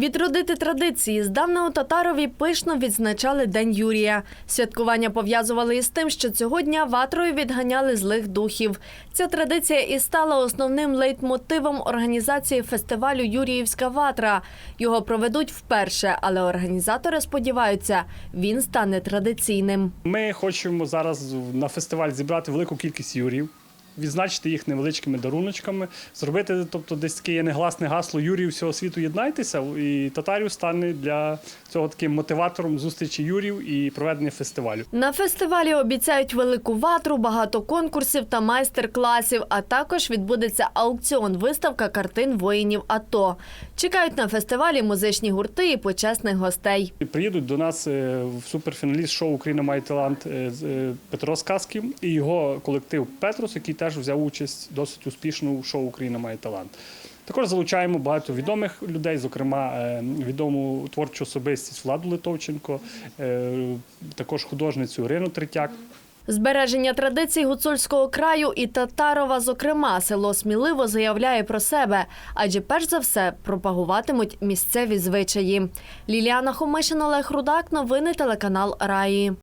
Відродити традиції здавна у Татарові пишно відзначали День Юрія. Святкування пов'язували із тим, що цього дня ватрою відганяли злих духів. Ця традиція і стала основним лейтмотивом організації фестивалю Юріївська ватра. Його проведуть вперше, але організатори сподіваються, він стане традиційним. Ми хочемо зараз на фестиваль зібрати велику кількість юрів, відзначити їх невеличкими даруночками, зробити, тобто, десь таке негласне гасло Юрів всього світу єднайтеся, і Татарів стане для цього таким мотиватором зустрічі юрів і проведення фестивалю. На фестивалі обіцяють велику ватру, багато конкурсів та майстер-класів, а також відбудеться аукціон, виставка картин воїнів АТО. Чекають на фестивалі музичні гурти і почесних гостей. Приїдуть до нас е, в суперфіналіст шоу Україна має талант е, е, Петро Сказків і його колектив Петрос, який теж взяв участь досить успішно у шоу Україна має талант. Також залучаємо багато відомих людей, зокрема е, відому творчу особистість Владу Литовченко, е, також художницю Ірину Третяк. Збереження традицій гуцульського краю і Татарова, зокрема, село сміливо заявляє про себе, адже перш за все пропагуватимуть місцеві звичаї. Ліліана Хомишин, Олег Рудак, новини телеканал Раї.